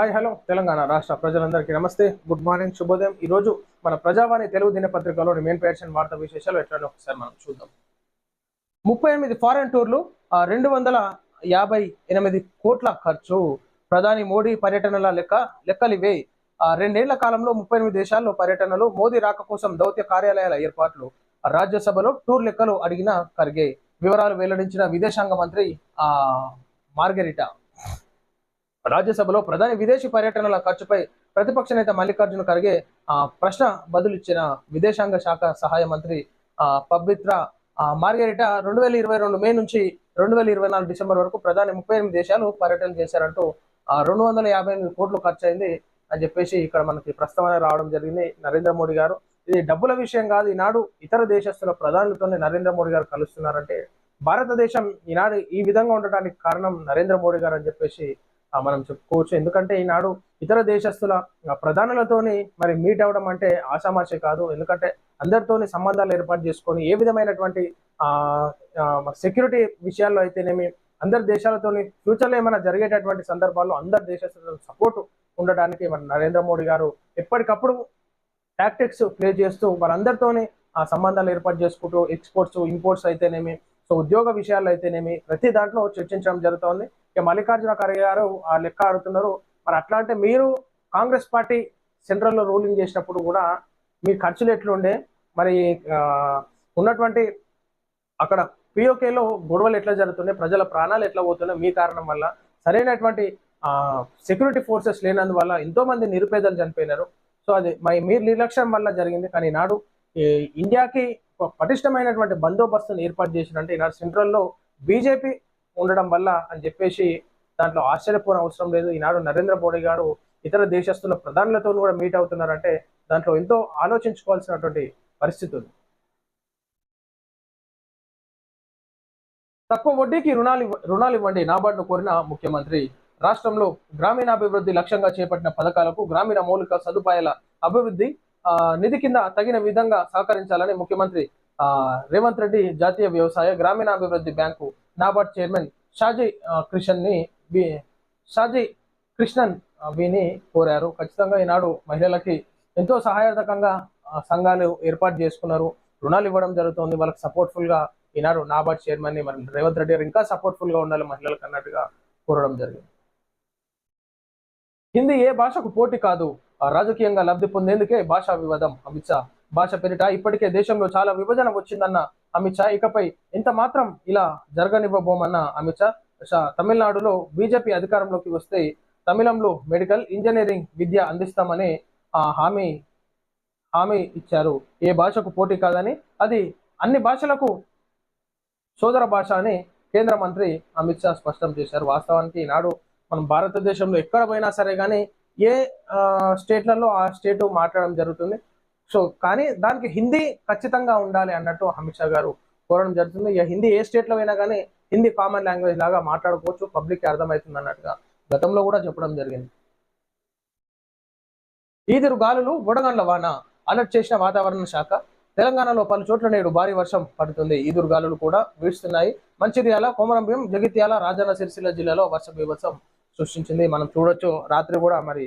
Hi hello Telangana రాష్ట్ర ప్రజలందరికీ నమస్తే. గుడ్ మార్నింగ్ శుభోదయం. ఈ రోజు మన ప్రజావాణి తెలుగు దినపత్రికలోని మెయిన్ పేర్చిన వార్తా విశేషాలు ఎట్లా ఒకసారి మనం చూద్దాం. ముప్పై ఎనిమిది ఫారెన్ టూర్లు రెండు వందల యాభై ఎనిమిది కోట్ల ఖర్చు. ప్రధాని మోడీ పర్యటనల లెక్క లెక్కలివే. ఆ, రెండేళ్ళ కాలంలో ముప్పై ఎనిమిది దేశాల్లో పర్యటనలు మోదీ రాక కోసం దౌత్య కార్యాలయాల ఏర్పాట్లు. రాజ్యసభలో టూర్ లెక్కలు అడిగిన ఖర్గే వివరాలు వెల్లడించిన విదేశాంగ మంత్రి ఆ మార్గెరిటా. రాజ్యసభలో ప్రధాని విదేశీ పర్యటనల ఖర్చుపై ప్రతిపక్ష నేత మల్లికార్జున ఖర్గే ఆ, ప్రశ్న బదులిచ్చిన విదేశాంగ శాఖ సహాయ మంత్రి ఆ, పబిత్ర మార్గరిట రెండు వేల ఇరవై రెండు మే నుంచి రెండు వేల ఇరవై నాలుగు డిసెంబర్ వరకు ప్రధాని ముప్పై ఎనిమిది దేశాలు పర్యటన చేశారంటూ ఆ, రెండు వందల యాభై ఎనిమిది కోట్లు ఖర్చు అయింది అని చెప్పేసి ఇక్కడ మనకి ప్రస్తావన రావడం జరిగింది నరేంద్ర మోడీ గారు. ఇది డబ్బుల విషయం కాదు ఈనాడు ఇతర దేశస్తుల ప్రధానులతోనే నరేంద్ర మోడీ గారు కలుస్తున్నారంటే భారతదేశం ఈనాడు ఈ విధంగా ఉండటానికి కారణం నరేంద్ర మోడీ గారు అని చెప్పేసి మనం చెప్పుకోవచ్చు. ఎందుకంటే ఈనాడు ఇతర దేశస్తుల ప్రధానులతోని మరి మీట్ అవ్వడం అంటే ఆషామాషి కాదు. ఎందుకంటే అందరితోని సంబంధాలు ఏర్పాటు చేసుకొని ఏ విధమైనటువంటి సెక్యూరిటీ విషయాల్లో అయితేనేమి అందరి దేశాలతోని ఫ్యూచర్లో ఏమైనా జరిగేటటువంటి సందర్భాల్లో అందరి దేశస్తుల సపోర్ట్ ఉండడానికి మన నరేంద్ర మోడీ గారు ఎప్పటికప్పుడు టాక్టిక్స్ ప్లే చేస్తూ వాళ్ళందరితోని ఆ సంబంధాలు ఏర్పాటు చేసుకుంటూ ఎక్స్పోర్ట్స్ ఇంపోర్ట్స్ అయితేనేమి సో ఉద్యోగ విషయాల్లో అయితేనేమి ప్రతి దాంట్లో చర్చించడం జరుగుతోంది. మల్లికార్జున ఖర్గే గారు ఆ లెక్క ఆడుతున్నారు. మరి అట్లా అంటే మీరు కాంగ్రెస్ పార్టీ సెంట్రల్లో రూలింగ్ చేసినప్పుడు కూడా మీ ఖర్చులు ఎట్లుండే? మరి ఉన్నటువంటి అక్కడ పిఓకేలో గొడవలు ఎట్లా జరుగుతున్నాయి? ప్రజల ప్రాణాలు ఎట్లా పోతున్నాయి? మీ కారణం వల్ల సరైనటువంటి సెక్యూరిటీ ఫోర్సెస్ లేనందువల్ల ఎంతో మంది నిరుపేదలు చనిపోయినారు. సో అది మరి మీరు నిర్లక్ష్యం వల్ల జరిగింది. కానీ నాడు ఈ ఇండియాకి పటిష్టమైనటువంటి బందోబస్తును ఏర్పాటు చేసినంటే ఈనాడు సెంట్రల్లో బీజేపీ ఉండడం వల్ల అని చెప్పేసి దాంట్లో ఆశ్చర్యపోన అవసరం లేదు. ఈనాడు నరేంద్ర మోడీ గారు ఇతర దేశస్తుల ప్రధానులతో కూడా మీట్ అవుతున్నారంటే దాంట్లో ఎంతో ఆలోచించుకోవాల్సినటువంటి పరిస్థితి ఉంది. తక్కువ వడ్డీకి రుణాలు రుణాలు ఇవ్వండి నాబార్డును కోరిన ముఖ్యమంత్రి. రాష్ట్రంలో గ్రామీణాభివృద్ధి లక్ష్యంగా చేపట్టిన పథకాలకు గ్రామీణ మౌలిక సదుపాయాల అభివృద్ధి నిధి కింద తగిన విధంగా సహకరించాలని ముఖ్యమంత్రి ఆ, రేవంత్ రెడ్డి జాతీయ వ్యవసాయ గ్రామీణాభివృద్ధి బ్యాంకు నాబార్డ్ చైర్మన్ షాజీ ఆ, కృష్ణన్ని షాజీ కృష్ణన్ విని కోరారు. ఖచ్చితంగా ఈనాడు మహిళలకి ఎంతో సహాయకంగా సంఘాలు ఏర్పాటు చేసుకున్నారు. రుణాలు ఇవ్వడం జరుగుతుంది. వాళ్ళకి సపోర్ట్ఫుల్గా ఈనాడు నాబార్డ్ చైర్మన్ని మరి రేవంత్ రెడ్డి గారు ఇంకా సపోర్ట్ఫుల్గా ఉండాలి మహిళలకు అన్నట్టుగా కోరడం జరిగింది. హిందీ ఏ భాషకు పోటీ కాదు. ఆ, రాజకీయంగా లబ్ధి పొందేందుకే భాషా వివాదం. అమిత్ షా భాష పేరిట ఇప్పటికే దేశంలో చాలా విభజన వచ్చిందన్న అమిత్ షా. ఇకపై ఇంత మాత్రం ఇలా జరగనివ్వబోమన్న అమిత్ షా. షా తమిళనాడులో బీజేపీ అధికారంలోకి వస్తే తమిళంలో మెడికల్ ఇంజనీరింగ్ విద్య అందిస్తామని ఆ, హామీ హామీ ఇచ్చారు. ఏ భాషకు పోటీ కాదని అది అన్ని భాషలకు సోదర భాష అని కేంద్ర మంత్రి అమిత్ షా స్పష్టం చేశారు. వాస్తవానికి ఈనాడు మనం భారతదేశంలో ఎక్కడ పోయినా సరే కానీ ఏ స్టేట్లలో ఆ స్టేట్ మాట్లాడడం జరుగుతుంది. సో కానీ దానికి హిందీ ఖచ్చితంగా ఉండాలి అన్నట్టు అమిత్ షా గారు కోరడం జరుగుతుంది. ఇక హిందీ ఏ స్టేట్లో అయినా కానీ హిందీ కామన్ లాంగ్వేజ్ లాగా మాట్లాడుకోవచ్చు పబ్లిక్ అర్థమవుతుంది అన్నట్టుగా గతంలో కూడా చెప్పడం జరిగింది. ఈదురు గాలులు బుడగండ్ల వాన అలర్ట్ చేసిన వాతావరణ శాఖ. తెలంగాణలో పలు చోట్ల నేడు భారీ వర్షం పడుతుంది. ఈదురు గాలులు కూడా వీడుస్తున్నాయి మంచిర్యాల కోమరంభీం జగిత్యాల రాజన్న సిరిసిల్ల జిల్లాలో వర్ష బీభత్సం సృష్టించింది. మనం చూడొచ్చు రాత్రి కూడా మరి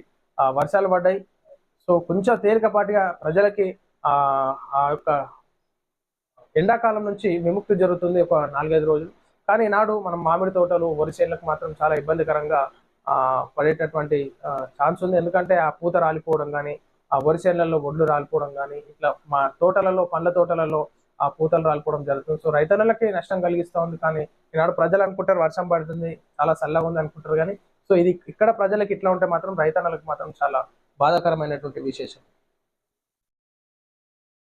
వర్షాలు పడ్డాయి. సో కొంచెం తేలికపాటిగా ప్రజలకి ఆ ఆ యొక్క ఎండాకాలం నుంచి విముక్తి జరుగుతుంది ఒక నాలుగైదు రోజులు. కానీ నాడు మనం మామిడి తోటలు వరి చేనులకు మాత్రం చాలా ఇబ్బందికరంగా ఆ పడేటటువంటి ఛాన్స్ ఉంది. ఎందుకంటే ఆ పూత రాలిపోవడం కానీ ఆ వరి చేనులలో ఒడ్లు రాలిపోవడం కానీ ఇట్లా మా తోటలలో పండ్ల తోటలలో ఆ పూతలు రాలిపోవడం జరుగుతుంది. సో రైతన్నలకి నష్టం కలిగిస్తూ ఉంది. కానీ ఈనాడు ప్రజలు అనుకుంటారు వర్షం పడుతుంది చాలా చల్లగా ఉంది అనుకుంటారు కానీ సో ఇది ఇక్కడ ప్రజలకు ఇట్లా ఉంటే మాత్రం రైతన్నలకు మాత్రం చాలా బాధాకరమైనటువంటి విశేషం.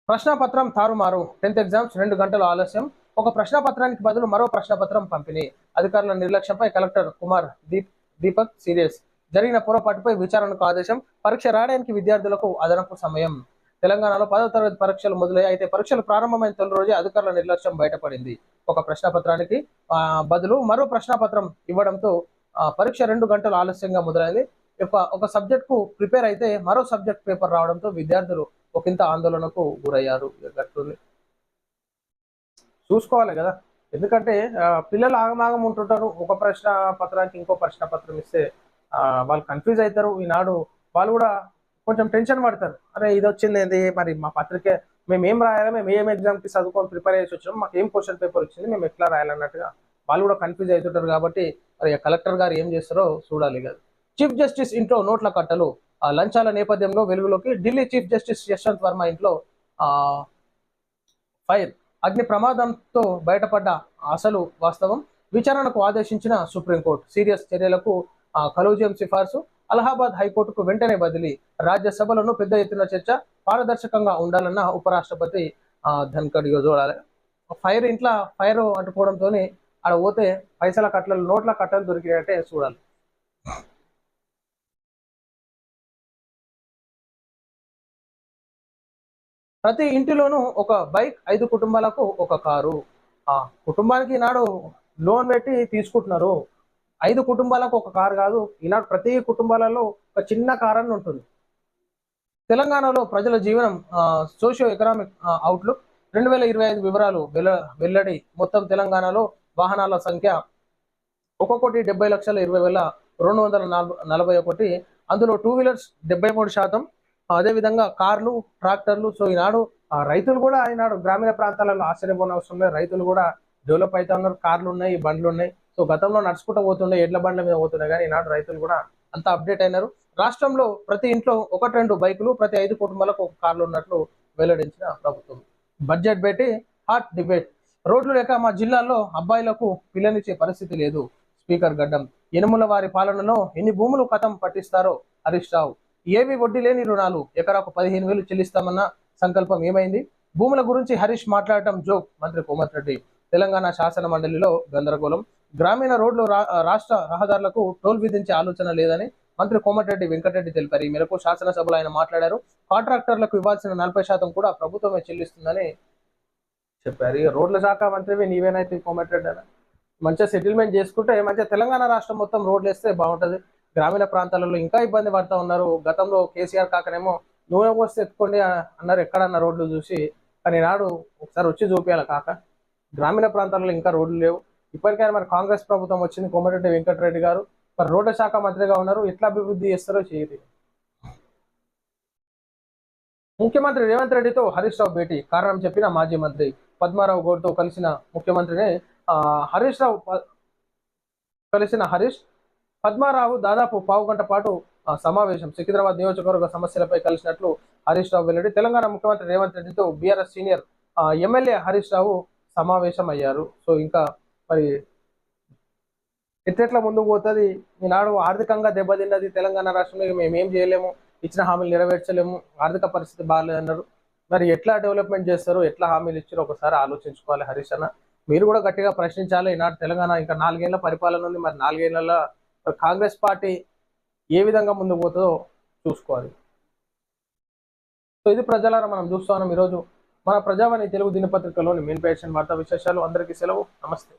ప్రశ్నపత్రం తారుమారు. టెన్త్ ఎగ్జామ్స్ రెండు గంటల ఆలస్యం. ఒక ప్రశ్నపత్రానికి బదులు మరో ప్రశ్నపత్రం పంపిణీ. అధికారుల నిర్లక్ష్యంపై కలెక్టర్ కుమార్ దీప్ దీపక్ సీరియస్. జరిగిన పొరపాటుపై విచారణకు ఆదేశం. పరీక్ష రాయడానికి విద్యార్థులకు అదనపు సమయం. తెలంగాణలో పదో తరగతి పరీక్షలు మొదలయ్యాయి. అయితే పరీక్షలు ప్రారంభమైన తొలి రోజే అధికారుల నిర్లక్ష్యం బయటపడింది. ఒక ప్రశ్నపత్రానికి బదులు మరో ప్రశ్నపత్రం ఇవ్వడంతో పరీక్ష రెండు గంటలు ఆలస్యంగా మొదలైంది. ఒక సబ్జెక్ట్కు ప్రిపేర్ అయితే మరో సబ్జెక్ట్ పేపర్ రావడంతో విద్యార్థులు ఒకంత ఆందోళనకు గురయ్యారు. గట్టుంది చూసుకోవాలి కదా. ఎందుకంటే పిల్లలు ఆగమాగం ఉంటుంటారు. ఒక ప్రశ్న పత్రానికి ఇంకో ప్రశ్న పత్రం ఇస్తే వాళ్ళు కన్ఫ్యూజ్ అవుతారు ఈనాడు వాళ్ళు కూడా కొంచెం టెన్షన్ పడతారు. అరే ఇది వచ్చింది ఏంది మరి మా పత్రిక మేము ఏం రాయాలి? మేము ఏం ఎగ్జామ్కి చదువుకొని ప్రిపేర్ చేసి వచ్చినాం? మాకు ఏం క్వశ్చన్ పేపర్ వచ్చింది? మేము ఎట్లా రాయాలన్నట్టుగా వాళ్ళు కూడా కన్ఫ్యూజ్ అవుతుంటారు కాబట్టి మరి కలెక్టర్ గారు ఏం చేస్తారో చూడాలి కదా. చీఫ్ జస్టిస్ ఇంట్లో నోట్ల కట్టలు లంచాల నేపథ్యంలో వెలుగులోకి ఢిల్లీ చీఫ్ జస్టిస్ యశ్వంత్ వర్మ ఇంట్లో ఫైర్. అగ్ని ప్రమాదంతో బయటపడ్డ అసలు వాస్తవం విచారణకు ఆదేశించిన సుప్రీంకోర్టు. సీరియస్ చర్యలకు కలోజియం సిఫార్సు. అలహాబాద్ హైకోర్టుకు వెంటనే బదిలీ. రాజ్యసభలను పెద్ద ఎత్తున చర్చ పారదర్శకంగా ఉండాలన్న ఉపరాష్ట్రపతి ఆ, ధన్కడ్ చూడాలి ఫైర్ ఇంట్లో ఫైర్ అంటుకోవడంతో ఆడ పోతే పైసల కట్టలు నోట్ల కట్టలు దొరికినట్టే చూడాలి. ప్రతి ఇంటిలోనూ ఒక బైక్ ఐదు కుటుంబాలకు ఒక కారు. ఆ కుటుంబానికి ఈనాడు లోన్ పెట్టి తీసుకుంటున్నారు. ఐదు కుటుంబాలకు ఒక కారు కాదు. ఈనాడు ప్రతి కుటుంబాలలో ఒక చిన్న కారు అని ఉంటుంది. తెలంగాణలో ప్రజల జీవనం సోషియో ఎకనామిక్ అవుట్లుక్ రెండు వేల ఇరవై ఐదు వివరాలు వెల్ల వెల్లడి. మొత్తం తెలంగాణలో వాహనాల సంఖ్య ఒక కోటి డెబ్బై లక్షల ఇరవై వేల రెండు వందల నలభై ఒకటి. అందులో టూ వీలర్స్ డెబ్బై మూడు శాతం అదేవిధంగా కార్లు ట్రాక్టర్లు సో ఈనాడు ఆ రైతులు కూడా ఈనాడు గ్రామీణ ప్రాంతాలలో ఆశ్చర్యపోయిన అవసరం లేదు. రైతులు కూడా డెవలప్ అవుతా ఉన్నారు కార్లు ఉన్నాయి బండ్లు ఉన్నాయి. సో గతంలో నడుచుకుంటూ పోతుండే ఎడ్ల బండ్ల మీద పోతున్నాయి కానీ ఈనాడు రైతులు కూడా అంత అప్డేట్ అయినారు. రాష్ట్రంలో ప్రతి ఇంట్లో ఒకటి రెండు బైకులు ప్రతి ఐదు కుటుంబాలకు ఒక కార్లు ఉన్నట్లు వెల్లడించిన ప్రభుత్వం. బడ్జెట్ పెట్టి హాట్ డిబేట్. రోడ్లు లేక మా జిల్లాల్లో అబ్బాయిలకు పిల్లనిచ్చే పరిస్థితి లేదు. స్పీకర్ గడ్డం. ఎనుముల వారి పాలనలో ఎన్ని భూములు కథం పట్టిస్తారో హరీష్ రావు. ఏవి వడ్డీ లేని రుణాలు ఎకరాకు పదిహేను వేలు చెల్లిస్తామన్న సంకల్పం ఏమైంది? భూముల గురించి హరీష్ మాట్లాడటం జోక్ మంత్రి కోమటి రెడ్డి తెలంగాణ శాసన మండలిలో గందరగోళం. గ్రామీణ రోడ్లు రాష్ట్ర రహదారులకు టోల్ విధించే ఆలోచన లేదని మంత్రి కోమటిరెడ్డి వెంకటరెడ్డి తెలిపారు. ఈ మేరకు శాసనసభలో ఆయన మాట్లాడారు. కాంట్రాక్టర్లకు ఇవ్వాల్సిన నలభై శాతం కూడా ప్రభుత్వమే చెల్లిస్తుందని చెప్పారు. ఇక రోడ్ల శాఖ మంత్రివి నీవేనైతే కోమటిరెడ్డి అన్న. మంచిగా సెటిల్మెంట్ చేసుకుంటే మంచిగా తెలంగాణ రాష్ట్రం మొత్తం రోడ్లు వేస్తే బాగుంటది. గ్రామీణ ప్రాంతాలలో ఇంకా ఇబ్బంది పడతా ఉన్నారు. గతంలో కేసీఆర్ కాకనేమో నూనె పోస్తే ఎత్తుకోండి అన్నారు. ఎక్కడన్న రోడ్లు చూసి కానీ నాడు ఒకసారి వచ్చి చూపించాలి కాక. గ్రామీణ ప్రాంతాలలో ఇంకా రోడ్లు లేవు. ఇప్పటికైనా మరి కాంగ్రెస్ ప్రభుత్వం వచ్చింది. కోమటిరెడ్డి వెంకటరెడ్డి గారు. మరి రోడ్ల శాఖ మంత్రిగా ఉన్నారు. ఎట్లా అభివృద్ధి చేస్తారో చేయదు ముఖ్యమంత్రి రేవంత్ రెడ్డితో హరీష్ రావు భేటీ. కారణం చెప్పిన మాజీ మంత్రి పద్మారావు గౌడ్తో కలిసిన ముఖ్యమంత్రిని హరీష్ రావు కలిసిన హరీష్ పద్మారావు దాదాపు పావు గంట పాటు సమావేశం సికింద్రాబాద్ నియోజకవర్గ సమస్యలపై కలిసినట్లు హరీష్ రావు వెల్లడి. తెలంగాణ ముఖ్యమంత్రి రేవంత్ రెడ్డితో BRS senior MLA Harish Rao సమావేశం అయ్యారు సో ఇంకా మరి ఎట్లెట్ల ముందుకు పోతుంది? ఈనాడు ఆర్థికంగా దెబ్బతిన్నది తెలంగాణ రాష్ట్రంలో. మేము ఏం చేయలేము. ఇచ్చిన హామీలు నెరవేర్చలేము. ఆర్థిక పరిస్థితి బాగాలేదన్నారు మరి ఎట్లా డెవలప్మెంట్ చేస్తారు? ఎట్లా హామీలు ఇచ్చారో ఒకసారి ఆలోచించుకోవాలి హరీష్ అన్న. మీరు కూడా గట్టిగా ప్రశ్నించాలి. ఈనాడు తెలంగాణ ఇంకా నాలుగేళ్ళ పరిపాలన ఉంది. మరి నాలుగేళ్ళలో కాంగ్రెస్ పార్టీ ఏ విధంగా ముందుకు పోతుందో చూసుకోవాలి. సో ఇది ప్రజలారా మనం చూస్తున్నాం ఈరోజు మన ప్రజావాణి తెలుగు దినపత్రికలోని మెయిన్ పేషన్ వార్తా విశేషాలు. అందరికీ సెలవు. నమస్తే.